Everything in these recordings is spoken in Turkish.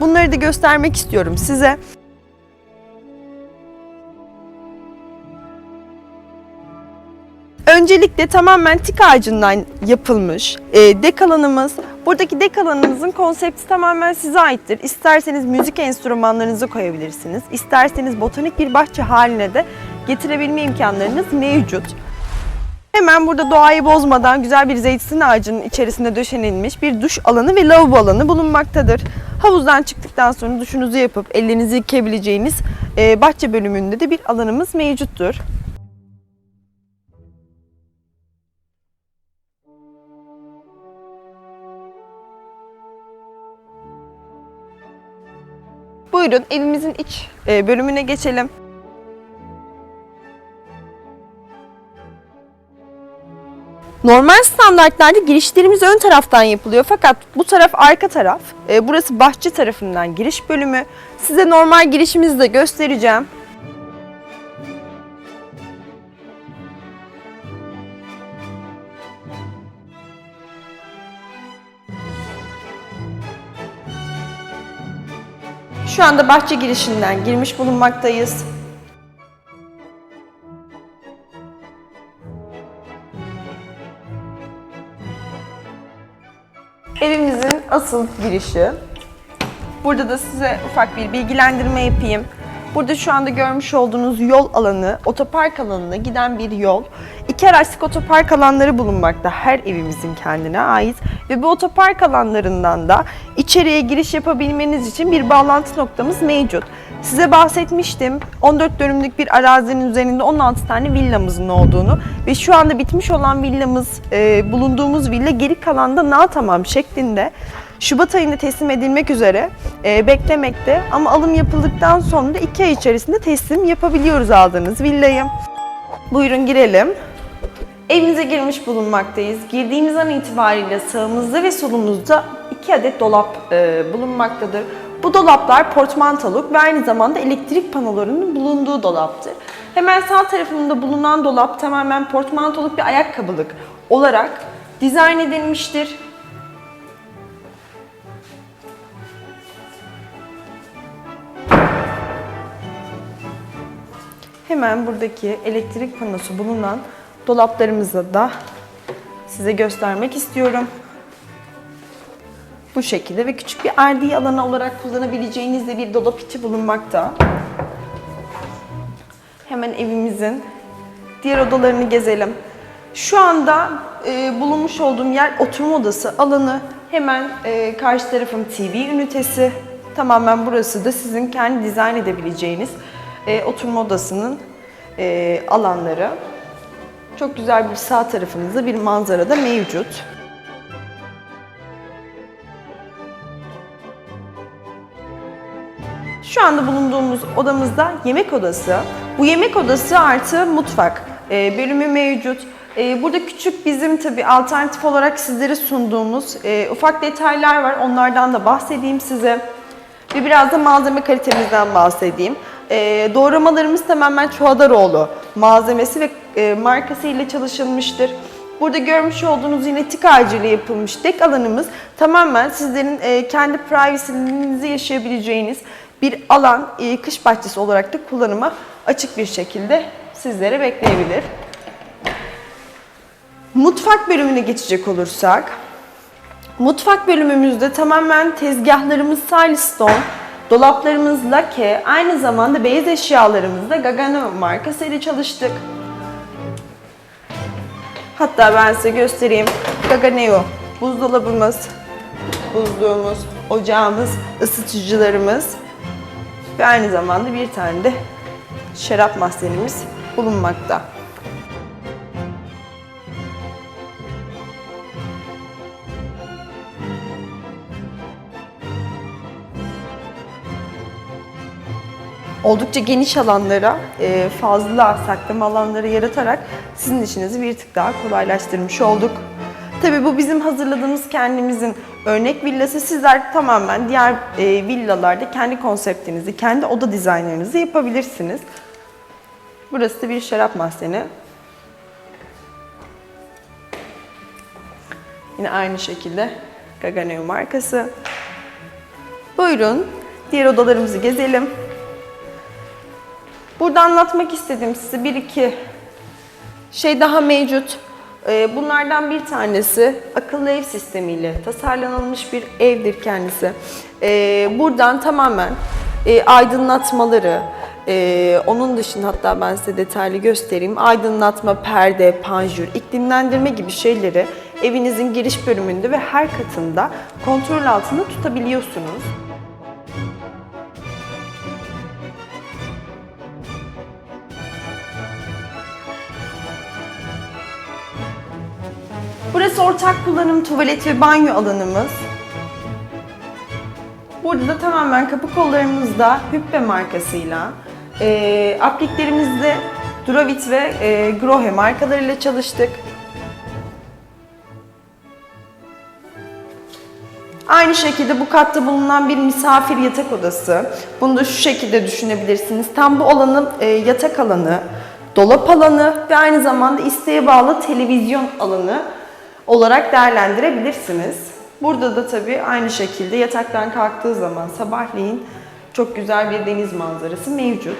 Bunları da göstermek istiyorum size. Öncelikle tamamen tik ağacından yapılmış e, dek alanımız. Buradaki dek alanımızın konsepti tamamen size aittir. İsterseniz müzik enstrümanlarınızı koyabilirsiniz. İsterseniz botanik bir bahçe haline de getirebilme imkanlarınız mevcut. Hemen burada doğayı bozmadan güzel bir zeytin ağacının içerisinde döşenilmiş bir duş alanı ve lavabo alanı bulunmaktadır. Havuzdan çıktıktan sonra duşunuzu yapıp ellerinizi yıkayabileceğiniz e, bahçe bölümünde de bir alanımız mevcuttur. Buyurun evimizin iç e, bölümüne geçelim. Normal standartlarda girişlerimiz ön taraftan yapılıyor fakat bu taraf arka taraf. E, burası bahçe tarafından giriş bölümü. Size normal girişimizi de göstereceğim. Şu anda bahçe girişinden girmiş bulunmaktayız. Evimizin asıl girişi. Burada da size ufak bir bilgilendirme yapayım. Burada şu anda görmüş olduğunuz yol alanı, otopark alanına giden bir yol. İki araçlık otopark alanları bulunmakta her evimizin kendine ait. Ve bu otopark alanlarından da içeriye giriş yapabilmeniz için bir bağlantı noktamız mevcut. Size bahsetmiştim 14 dönümlük bir arazinin üzerinde 16 tane villamızın olduğunu ve şu anda bitmiş olan villamız, e, bulunduğumuz villa geri kalanda na tamam şeklinde Şubat ayında teslim edilmek üzere e, beklemekte ama alım yapıldıktan sonra da 2 ay içerisinde teslim yapabiliyoruz aldığınız villayı. Buyurun girelim. Evimize girmiş bulunmaktayız. Girdiğimiz an itibariyle sağımızda ve solumuzda iki adet dolap e, bulunmaktadır. Bu dolaplar portmantaluk ve aynı zamanda elektrik panolarının bulunduğu dolaptır. Hemen sağ tarafında bulunan dolap tamamen portmantaluk bir ayakkabılık olarak dizayn edilmiştir. Hemen buradaki elektrik panosu bulunan dolaplarımızı da size göstermek istiyorum. Bu şekilde ve küçük bir erdiği alanı olarak kullanabileceğiniz de bir dolap içi bulunmakta. Hemen evimizin diğer odalarını gezelim. Şu anda e, bulunmuş olduğum yer oturma odası alanı. Hemen e, karşı tarafım TV ünitesi. Tamamen burası da sizin kendi dizayn edebileceğiniz e, oturma odasının e, alanları. Çok güzel bir sağ tarafımızda bir manzara da mevcut. Şu anda bulunduğumuz odamızda yemek odası. Bu yemek odası artı mutfak e, bölümü mevcut. E, burada küçük bizim tabii alternatif olarak sizlere sunduğumuz e, ufak detaylar var. Onlardan da bahsedeyim size. Ve biraz da malzeme kalitemizden bahsedeyim. E, doğramalarımız tamamen Çuhadaroğlu malzemesi ve e, markası ile çalışılmıştır. Burada görmüş olduğunuz yine tik ağacıyla yapılmış dek alanımız tamamen sizlerin e, kendi privacy'nizi yaşayabileceğiniz bir alan, e, kış bahçesi olarak da kullanıma açık bir şekilde sizlere bekleyebilir. Mutfak bölümüne geçecek olursak, mutfak bölümümüzde tamamen tezgahlarımız Silestone, dolaplarımız lake, aynı zamanda beyaz eşyalarımızda Gagano markası ile çalıştık. Hatta ben size göstereyim. Gaganeo buzdolabımız, buzluğumuz, ocağımız, ısıtıcılarımız ve aynı zamanda bir tane de şarap mahzenimiz bulunmakta. Oldukça geniş alanlara, e, fazla saklama alanları yaratarak sizin işinizi bir tık daha kolaylaştırmış olduk. Tabii bu bizim hazırladığımız kendimizin örnek villası. Sizler tamamen diğer e, villalarda kendi konseptinizi, kendi oda dizaynlarınızı yapabilirsiniz. Burası da bir şarap mahzeni. Yine aynı şekilde Gaganeo markası. Buyurun, diğer odalarımızı gezelim. Burada anlatmak istediğim size bir iki şey daha mevcut. Ee, Bunlardan bir tanesi akıllı ev sistemiyle tasarlanılmış bir evdir kendisi. Ee, Buradan tamamen e, aydınlatmaları, e, onun dışında hatta ben size detaylı göstereyim. Aydınlatma, perde, panjur, iklimlendirme gibi şeyleri evinizin giriş bölümünde ve her katında kontrol altında tutabiliyorsunuz. Burası ortak kullanım tuvalet ve banyo alanımız. Burada da tamamen kapı kollarımızda Hüppe markasıyla, e, apliklerimizde Drovit ve e, Grohe markalarıyla çalıştık. Aynı şekilde bu katta bulunan bir misafir yatak odası. Bunu da şu şekilde düşünebilirsiniz. Tam bu alanın e, yatak alanı, dolap alanı ve aynı zamanda isteğe bağlı televizyon alanı olarak değerlendirebilirsiniz. Burada da tabii aynı şekilde yataktan kalktığı zaman sabahleyin çok güzel bir deniz manzarası mevcut.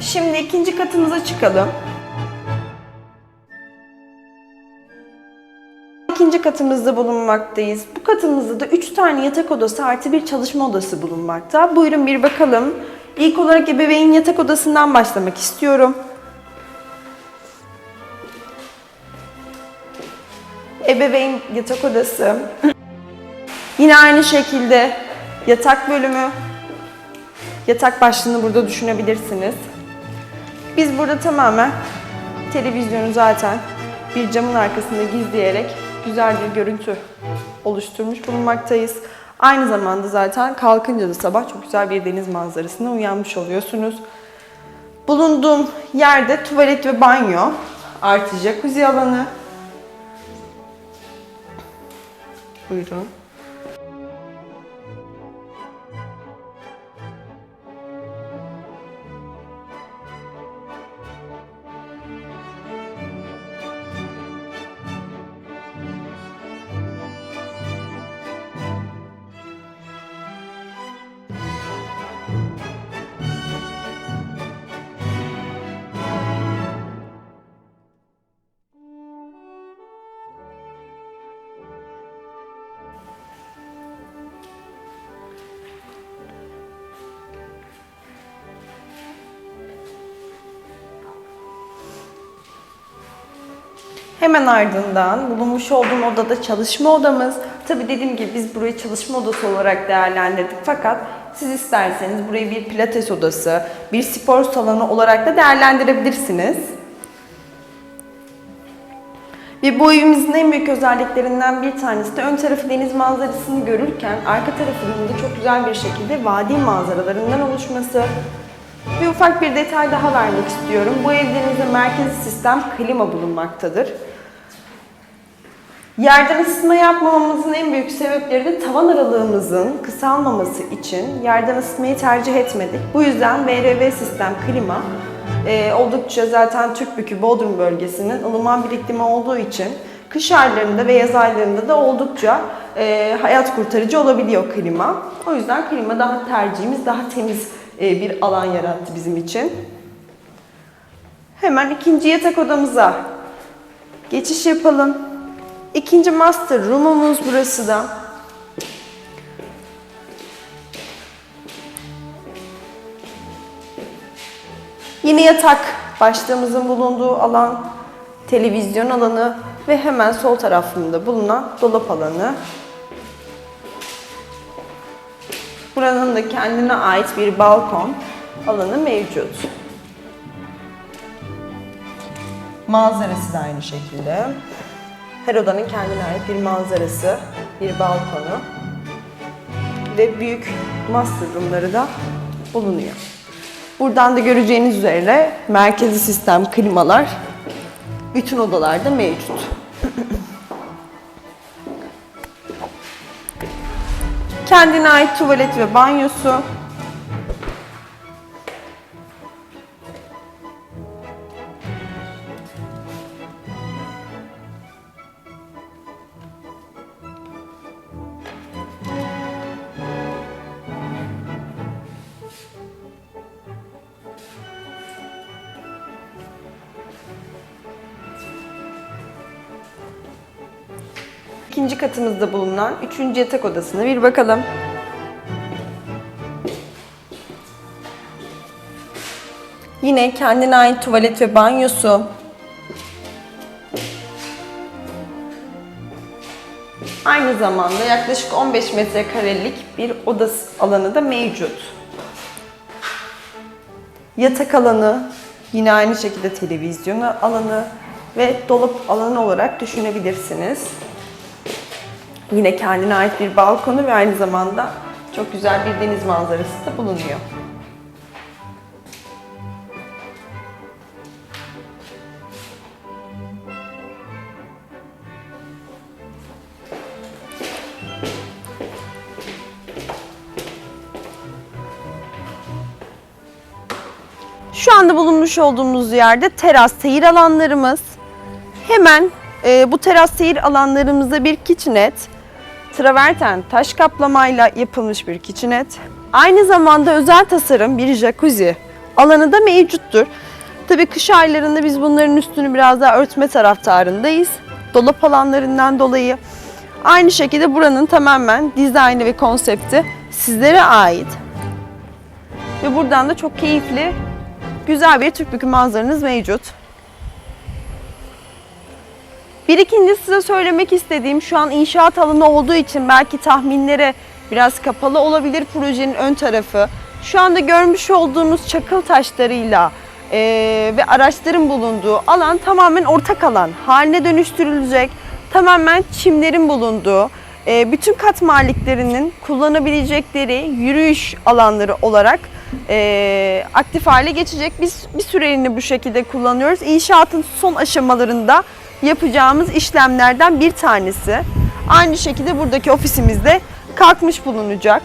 Şimdi ikinci katımıza çıkalım. İkinci katımızda bulunmaktayız. Bu katımızda da 3 tane yatak odası artı bir çalışma odası bulunmakta. Buyurun bir bakalım. İlk olarak ebeveyn yatak odasından başlamak istiyorum. Ebeveyn yatak odası. Yine aynı şekilde yatak bölümü. Yatak başlığını burada düşünebilirsiniz. Biz burada tamamen televizyonu zaten bir camın arkasında gizleyerek güzel bir görüntü oluşturmuş bulunmaktayız. Aynı zamanda zaten kalkınca da sabah çok güzel bir deniz manzarasına uyanmış oluyorsunuz. Bulunduğum yerde tuvalet ve banyo, artı jacuzzi alanı. Buyurun. Hemen ardından bulunmuş olduğum odada çalışma odamız. Tabi dediğim gibi biz burayı çalışma odası olarak değerlendirdik fakat siz isterseniz burayı bir pilates odası, bir spor salonu olarak da değerlendirebilirsiniz. Ve bu evimizin en büyük özelliklerinden bir tanesi de ön tarafı deniz manzarasını görürken arka tarafının da çok güzel bir şekilde vadi manzaralarından oluşması. Bir ufak bir detay daha vermek istiyorum. Bu evlerimizde merkezi sistem klima bulunmaktadır. Yerden ısıtma yapmamamızın en büyük sebepleri de tavan aralığımızın kısalmaması için yerden ısıtmayı tercih etmedik. Bu yüzden VRV sistem klima e, oldukça zaten Türkbükü Bodrum bölgesinin ılıman bir iklimi olduğu için kış aylarında ve yaz aylarında da oldukça e, hayat kurtarıcı olabiliyor klima. O yüzden klima daha tercihimiz, daha temiz bir alan yarattı bizim için. Hemen ikinci yatak odamıza geçiş yapalım. İkinci master room'umuz burası da. Yine yatak başlığımızın bulunduğu alan, televizyon alanı ve hemen sol tarafında bulunan dolap alanı. Buranın da kendine ait bir balkon alanı mevcut. Manzarası da aynı şekilde. Her odanın kendine ait bir manzarası, bir balkonu ve büyük master room'ları da bulunuyor. Buradan da göreceğiniz üzere merkezi sistem klimalar bütün odalarda mevcut. Kendine ait tuvalet ve banyosu. Katımızda bulunan üçüncü yatak odasına bir bakalım. Yine kendine ait tuvalet ve banyosu. Aynı zamanda yaklaşık 15 metrekarelik bir oda alanı da mevcut. Yatak alanı, yine aynı şekilde televizyon alanı ve dolap alanı olarak düşünebilirsiniz. Yine kendine ait bir balkonu ve aynı zamanda çok güzel bir deniz manzarası da bulunuyor. Şu anda bulunmuş olduğumuz yerde teras seyir alanlarımız. Hemen e, bu teras seyir alanlarımızda bir kitchenet, traverten taş kaplamayla yapılmış bir kitchenet. Aynı zamanda özel tasarım bir jacuzzi alanı da mevcuttur. Tabii kış aylarında biz bunların üstünü biraz daha örtme taraftarındayız. Dolap alanlarından dolayı. Aynı şekilde buranın tamamen dizaynı ve konsepti sizlere ait. Ve buradan da çok keyifli, güzel bir Türk bükü manzaranız mevcut. Bir ikinci size söylemek istediğim şu an inşaat alanı olduğu için belki tahminlere biraz kapalı olabilir projenin ön tarafı. Şu anda görmüş olduğunuz çakıl taşlarıyla eee, ve araçların bulunduğu alan tamamen ortak alan haline dönüştürülecek. Tamamen çimlerin bulunduğu, eee, bütün kat maliklerinin kullanabilecekleri yürüyüş alanları olarak eee, aktif hale geçecek. Biz bir süreliğine bu şekilde kullanıyoruz. İnşaatın son aşamalarında yapacağımız işlemlerden bir tanesi. Aynı şekilde buradaki ofisimizde kalkmış bulunacak.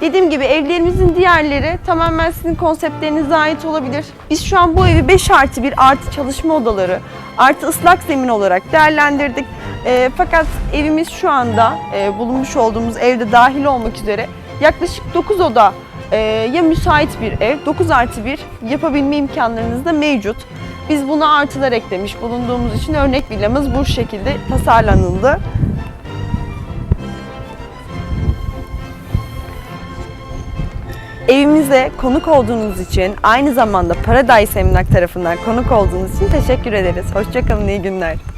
Dediğim gibi evlerimizin diğerleri tamamen sizin konseptlerinize ait olabilir. Biz şu an bu evi 5 artı 1 artı çalışma odaları artı ıslak zemin olarak değerlendirdik. Ee, fakat evimiz şu anda e, bulunmuş olduğumuz evde dahil olmak üzere yaklaşık 9 oda e, ya müsait bir ev 9 artı 1 yapabilme imkanlarınız da mevcut. Biz buna artılar eklemiş bulunduğumuz için örnek villamız bu şekilde tasarlanıldı. Evimize konuk olduğunuz için, aynı zamanda Paradise Emlak tarafından konuk olduğunuz için teşekkür ederiz. Hoşçakalın, iyi günler.